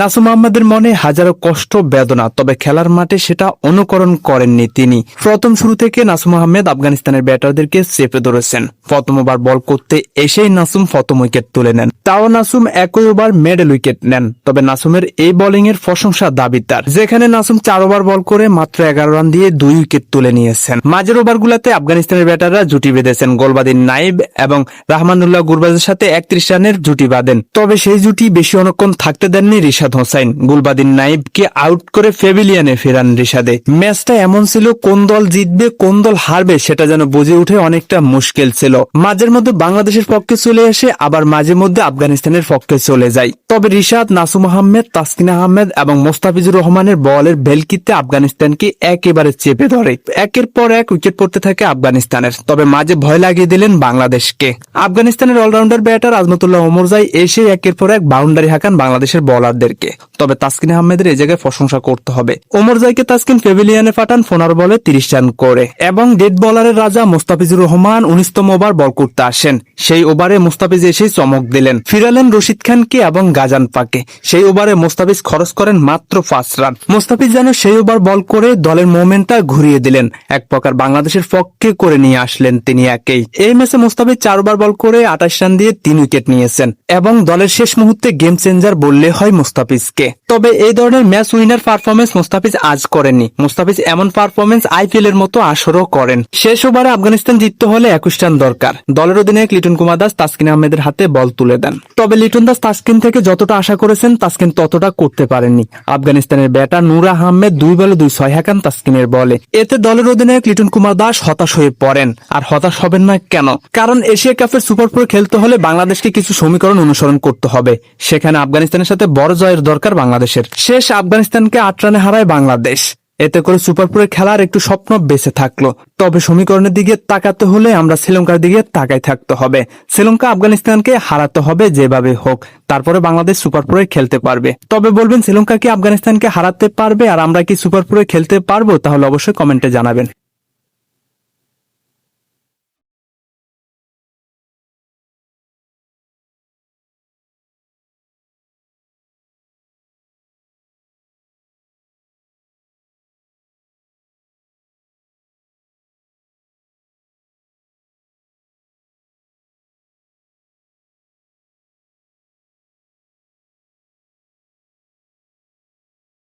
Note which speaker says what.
Speaker 1: নাসুম আহমেদের মনে হাজারো কষ্ট, বেদনা, তবে খেলার মাঠে সেটা অনুকরণ করেননি তিনি। প্রথম শুরু থেকে নাসুম আহমেদ আফগানিস্তানের ব্যাটারদেরকে চেপে ধরেছেন। প্রথম ওভার বল করতে এসেই নাসুম প্রথম উইকেট তুলে নেন। তাও নাসুম একই ওভার মেডেল উইকেট নেন, তবে নাসুমের এই বোলিং এর প্রশংসা দাবিদার, যেখানে নাসুম চার ওভার বল করে মাত্র এগারো রান দিয়ে দুই উইকেট তুলে নিয়েছেন। মাঝের ওভারগুলোতে আফগানিস্তানের ব্যাটাররা জুটি বেঁধেছেন গোলবাদিন নাইব এবং রাহমানুল্লাহ গুরবাজের সাথে একত্রিশ রানের জুটি বাঁধেন। তবে সেই জুটি বেশি অনেকক্ষণ থাকতে দেননি রিশাদ হোসাইন গুলবাদিন নাইবকে আউট করে ফেভিলিয়ানে ফেরান রিশাদে। ম্যাচটা এমন ছিল, কোন দল জিতবে, কোন দল হারবে, সেটা যেন বুঝে উঠে অনেকটা মুশকিল ছিল। মাঝের মধ্যে বাংলাদেশের পক্ষে চলে আসে আবার মাঝে মধ্যে আফগানিস্তানের পক্ষে চলে যায়। তবে রিশাদ, নাসুম আহমেদ, তাসকিন আহমেদ এবং মোস্তাফিজুর রহমানের বলের ভেলকিতে আফগানিস্তানকে একেবারে চেপে ধরে। একের পর এক উইকেট পড়তে থাকে আফগানিস্তানের। তবে মাঝে ভয় লাগিয়ে দিলেন বাংলাদেশকে। আফগানিস্তানের অলরাউন্ডার ব্যাটার আজমতুল্লাহ ওমরজাই এসে একের পর এক বাউন্ডারি হাঁকান বাংলাদেশের বলারদেরকে তবে তাসকিন আহমেদের এই জায়গায় প্রশংসা করতে হবে। ওমরজাইকে তাসকিন পেভিলিয়ানে পাঠান পনেরো বলে তিরিশ রান করে। এবং ডেড বলারের রাজা মুস্তাফিজুর রহমান উনিশতম ওভার বল করতে আসেন। সেই ওভারে মুস্তাফিজ এসেই চমক দিলেন। ফিরালেন রশিদ খানকে এবং গাজান পাকে। সেই ওভারে মুস্তাফিজ খরচ করেন মাত্র পাঁচ রান। মুস্তাফিজ যেন সেই ওভার বল করে দলের মোমেন্টটা ঘুরিয়ে দিলেন। এক প্রকার বাংলাদেশের পক্ষে করে নিয়ে আসলেন তিনি একেই। এই ম্যাচে মুস্তাফিজ চার ওভার বল করে আঠাশ রান দিয়ে তিন উইকেট নিয়েছেন। এবং দলের শেষ মুহূর্তে গেম চেঞ্জার বললে হয় মুস্তাফিজকে। তবে এই ধরনের ম্যাচ উইনার পারফরমেন্স মুস্তাফিজ আজ করেননি। মুস্তাফিজ এমন পারফরমেন্স আইপিএল এর মতো আসরও করেন। শেষ ওভারে আফগানিস্তান জিততে হলে একুশ রান দরকার। দলের অধিনায়ক লিটন কুমার দাস তাসকিন আহমেদের হাতে বল তুলে দেন। তবে লিটন দাস তাসকিন থেকে যতটা আশা করেছেন, তাসকিন ততটা করতে পারেননি। আফগানিস্তানের ব্যাটার নূর আহমেদ দুই বলে দুই ছয় হাঁকান তাসকিনের বলে। এতে দলের অধিনায়ক লিটন কুমার দাস হতাশ হয়ে পড়েন। আর হতাশ হবেন না কেন? কারণ এশিয়া কাপের সুপার ফোর খেলতে হলে বাংলাদেশকে কিছু সমীকরণ অনুসরণ করতে হবে। সেখানে আফগানিস্তানের সাথে বড় জয়ের দরকার বাংলাদেশের। শেষ আফগানিস্তানকে আট রানে হারায় বাংলাদেশ। এতে করে সুপার ফোরে খেলার একটু স্বপ্ন বেঁচে থাকল। তবে সমীকরণের দিকে তাকাতে হলে আমরা শ্রীলঙ্কার দিকে তাকাই থাকতে হবে। শ্রীলঙ্কা আফগানিস্তানকে হারাতে হবে যেভাবে হোক, তারপরে বাংলাদেশ সুপার ফোরে খেলতে পারবে। তবে বলবেন, শ্রীলঙ্কা কি আফগানিস্তানকে হারাতে পারবে? আর আমরা কি সুপার ফোরে খেলতে পারব? তাহলে অবশ্যই কমেন্টে জানাবেন।